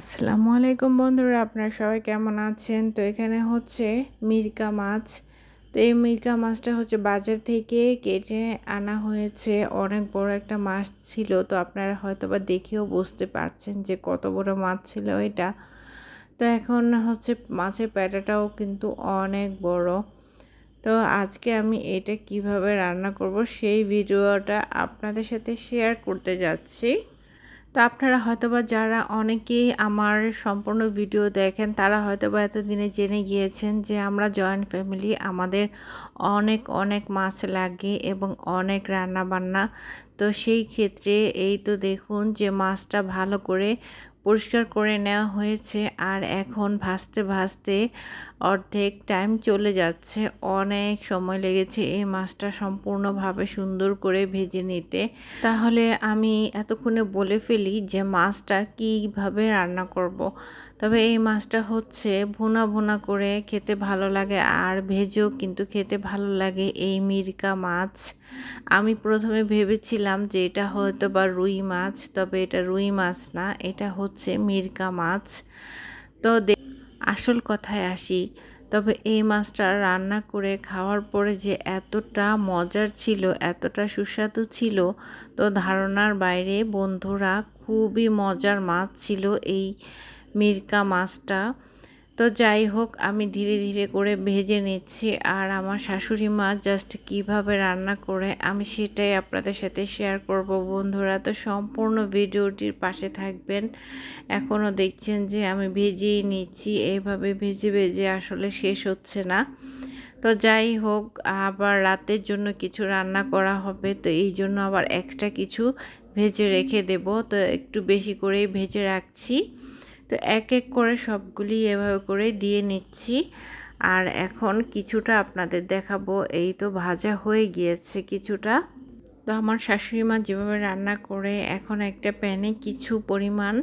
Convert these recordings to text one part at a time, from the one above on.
আসসালামু আলাইকুম বন্ধুরা, আপনারা সবাই কেমন আছেন? তো এখানে হচ্ছে মিরকা মাছ। তো এই মিরকা মাছটা হচ্ছে বাজার থেকে কেটে আনা হয়েছে। অনেক বড় একটা মাছ ছিল, তো আপনারা হয়তো বা দেখেও বুঝতে পারছেন যে কত বড় মাছ ছিল এটা। তো এখন হচ্ছে মাছের প্যাটাটাও কিন্তু অনেক বড়। তো আজকে আমি এটা কীভাবে রান্না করব সেই ভিডিওটা আপনাদের সাথে শেয়ার করতে যাচ্ছি। তো আপনারা হয়তোবা যারা অনেকেই আমার সম্পূর্ণ ভিডিও দেখেন, তারা হয়তোবা এতদিনে জেনে গিয়েছেন যে আমরা জয়েন্ট ফ্যামিলি আমাদের অনেক অনেক মাছ লাগে এবং অনেক রান্না বান্না তো সেই ক্ষেত্রে এই তো দেখুন যে মাছটা ভালো করে পরিষ্কার করে নেওয়া হয়েছে আর এখন ভাজতে ভাজতে অর্ধেক টাইম চলে যাচ্ছে। অনেক সময় লেগেছে এই মাছটা সম্পূর্ণভাবে সুন্দর করে ভেজে নিতে। তাহলে আমি এতক্ষণে বলে ফেলি যে মাছটা কীভাবে রান্না করব। তবে এই মাছটা হচ্ছে ভুনা ভুনা করে খেতে ভালো লাগে আর ভেজেও কিন্তু খেতে ভালো লাগে এই মিরকা মাছ। আমি প্রথমে ভেবেছিলাম যে এটা হয়তো বা রুই মাছ, তবে এটা রুই মাছ না, এটা হচ্ছে মিরকা মাছ। তো আসল কথায় আসি, তবে এই মাছটা রান্না করে খাওয়ার পরে যে এতটা মজার ছিল, এতটা সুস্বাদু ছিল, তো ধারণার বাইরে বন্ধুরা খুবই মজার মাছ ছিল এই মিরকা মাছটা। তো যাই হোক, আমি ধীরে ধীরে করে ভেজে নিচ্ছি আর আমার শাশুড়ি মা জাস্ট কীভাবে রান্না করে আমি সেটাই আপনাদের সাথে শেয়ার করব বন্ধুরা। তো সম্পূর্ণ ভিডিওটির পাশে থাকবেন। এখনও দেখছেন যে আমি ভেজেই নিচ্ছি এইভাবে ভেজে ভেজে আসলে শেষ হচ্ছে না। তো যাই হোক, আবার রাতের জন্য কিছু রান্না করা হবে, তো এই জন্য আবার এক্সট্রা কিছু ভেজে রেখে দেব। তো একটু বেশি করেই ভেজে রাখছি। তো এক এক করে সবগুলি এভাবে করে দিয়ে নিচ্ছি। আর এখন কিছুটা আপনাদের দেখাবো, এই তো ভাজা হয়ে গিয়েছে কিছুটা। তো আমার শাশুড়ি মা যেভাবে রান্না করে, এখন একটা প্যানে কিছু পরিমাণ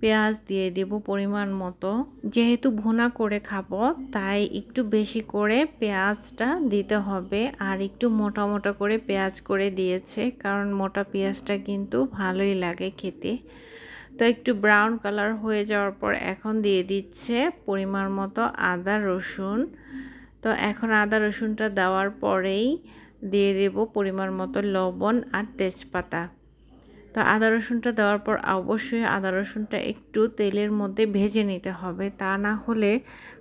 পেঁয়াজ দিয়ে দেব পরিমাণ মতো। যেহেতু ভুনা করে খাব, তাই একটু বেশি করে পেঁয়াজটা দিতে হবে। আর একটু মোটা মোটা করে পেঁয়াজ করে দিয়েছে, কারণ মোটা পেঁয়াজটা কিন্তু ভালোই লাগে খেতে। তো একটু ব্রাউন কালার হয়ে যাওয়ার পর এখন দিয়ে দিচ্ছে পরিমাণ মতো আদা, রসুন। তো এখন আদা, রসুনটা দেওয়ার পরেই দিয়ে দেব পরিমাণ মতো লবণ আর তেজপাতা। তো আদা, রসুনটা দেওয়ার পর অবশ্যই আদা, রসুনটা একটু তেলের মধ্যে ভেজে নিতে হবে। তা না হলে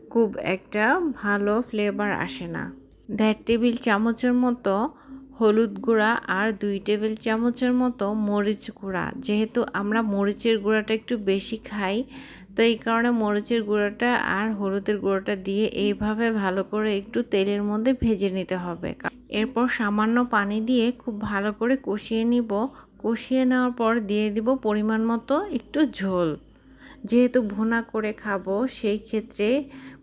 খুব একটা ভালো ফ্লেভার আসে না। দেড় টেবিল চামচের মতো হলুদ গুঁড়া আর দুই টেবিল চামচের মতো মরিচ গুঁড়া। যেহেতু আমরা মরিচের গুঁড়াটা একটু বেশি খাই, তো এই কারণে মরিচের গুঁড়োটা আর হলুদের গুঁড়োটা দিয়ে এইভাবে ভালো করে একটু তেলের মধ্যে ভেজে নিতে হবে। এরপর সামান্য পানি দিয়ে খুব ভালো করে কষিয়ে নিব। কষিয়ে নেওয়ার পর দিয়ে দিব পরিমাণ মতো একটু ঝোল। যেহেতু ভুনা করে খাব, সেই ক্ষেত্রে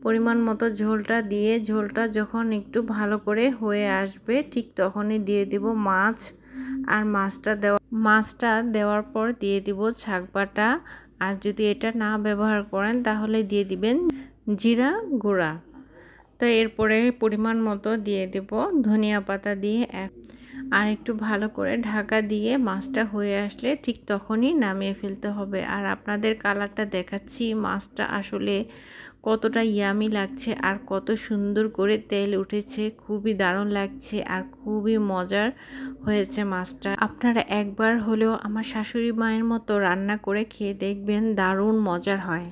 পরিমাণ মতো ঝোলটা দিয়ে, ঝোলটা যখন একটু ভালো করে হয়ে আসবে, ঠিক তখনই দিয়ে দিব মাছ। আর মাছটা দেওয়া, মাছটা দেওয়ার পর দিয়ে দিব ছাগবাটা আর যদি এটা না ব্যবহার করেন, তাহলে দিয়ে দিবেন জিরা গুঁড়া। তো এরপরে পরিমাণ মতো দিয়ে দেব ধনিয়া পাতা দিয়ে এক। আর একটু ভালো করে ঢাকা দিয়ে মাছটা হয়ে আসলে ঠিক তখনই নামিয়ে ফেলতে হবে। আর আপনাদের কালারটা দেখাচ্ছি, মাছটা আসলে কতটা ইয়ামি লাগছে আর কত সুন্দর করে তেল উঠেছে, খুবই দারুণ লাগছে আর খুবই মজার হয়েছে মাছটা। আপনারা একবার হলেও আমার শাশুড়ি মায়ের মতো রান্না করে খেয়ে দেখবেন দারুণ মজার হয়।